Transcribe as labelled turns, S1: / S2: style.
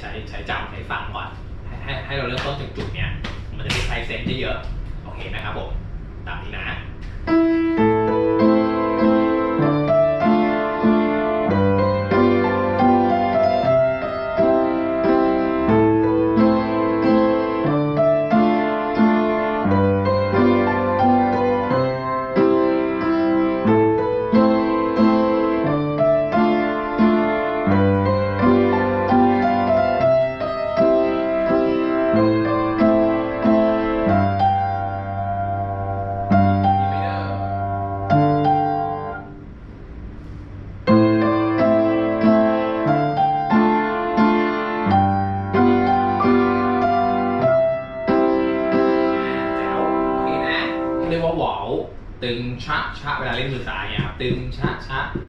S1: ใช้ใช้จำใช้ฟังก่อนให้ให้เราเริ่มต้นจากจุดเนี้ยมันจะได้ใช้เซนส์ได้เยอะโอเคนะครับผมตามนี้นะ เรียกว่าหวาวตึงชะชะเวลาเล่นมือสายเนี่ยครับตึงชะชะ